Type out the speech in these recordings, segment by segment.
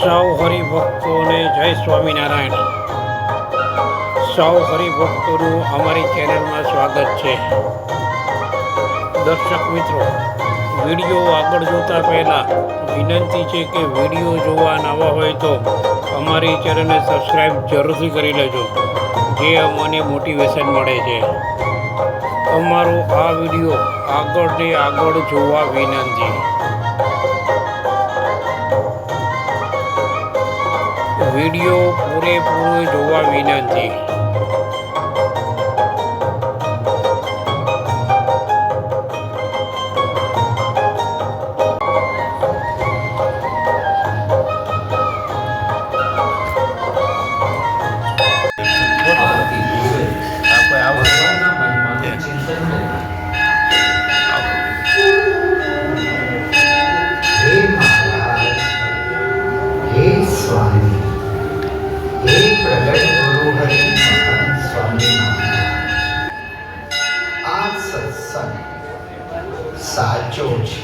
સૌ હરિભક્તોને જય સ્વામિનારાયણ. સૌ હરિભક્તોનું અમારી ચેનલમાં સ્વાગત છે. દર્શક મિત્રો, વીડિયો આગળ જોતા પહેલાં વિનંતી છે કે વીડિયો જોવા નવા હોય તો અમારી ચેનલને સબસ્ક્રાઈબ જરૂરથી કરી લેજો, જે અમને મોટિવેશન મળે છે. અમારો આ વીડિયો આગળ ને આગળ જોવા વિનંતી. વીડિયો પૂરેપૂરો જોવા વિનંતી. સાચો છે.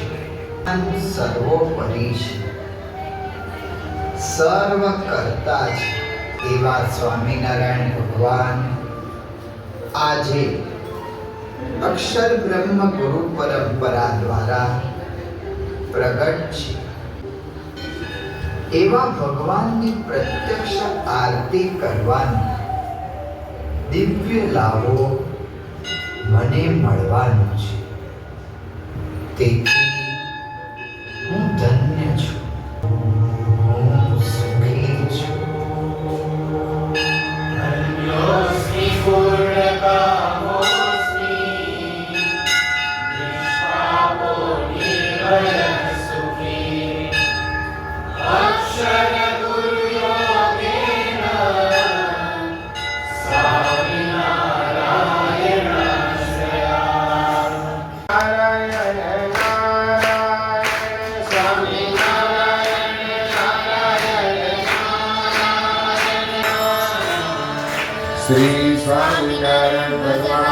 સર્વોપરી છે. સર્વ કરતા છે એવા સ્વામિનારાયણ ભગવાન આજે અક્ષર બ્રહ્મ ગુરુ પરંપરા દ્વારા પ્રગટ છે. એવા ભગવાનની પ્રત્યક્ષ આરતી કરવાની દિવ્ય લાવો મને મળવાનો છે. deep સ્વામિનારાયણ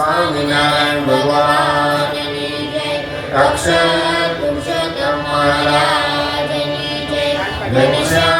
સ્વામિનારાયણ ભગવાન રક્ષ પુરુષોત્તમ મહારાજની જય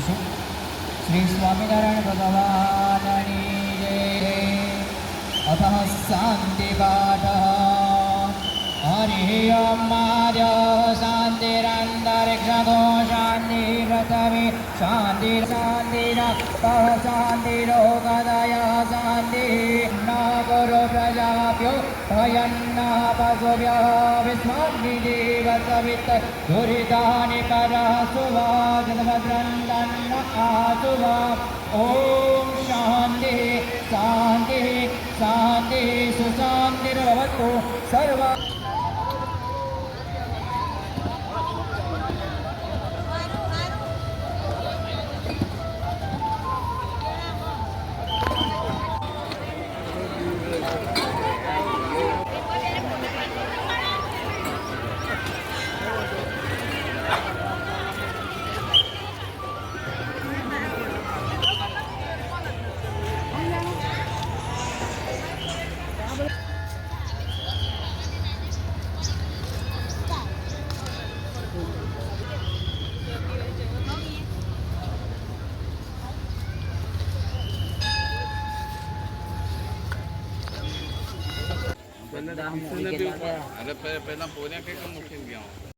છે. શ્રી સ્વામિનારાયણ ભગવાનની જય. અથ શાંતિ પાઠ. હરિ અમાર્ય શાંતિરંતરિક્ષો શાંતિરતમી શાંતિર શાંતિર શાંતિરોગદય શાંતિ भ्यो भयन्नः पशुभ्यः विस्मग्निदेवसवित् दुरितानि करः सुवाग्रन्दन्न आसुवा ॐ शान्तिः शान्तिः शान्तिः सुशान्तिर्भवतु सर्व અરે પહેલા પોને કે મૂકીને ગયા?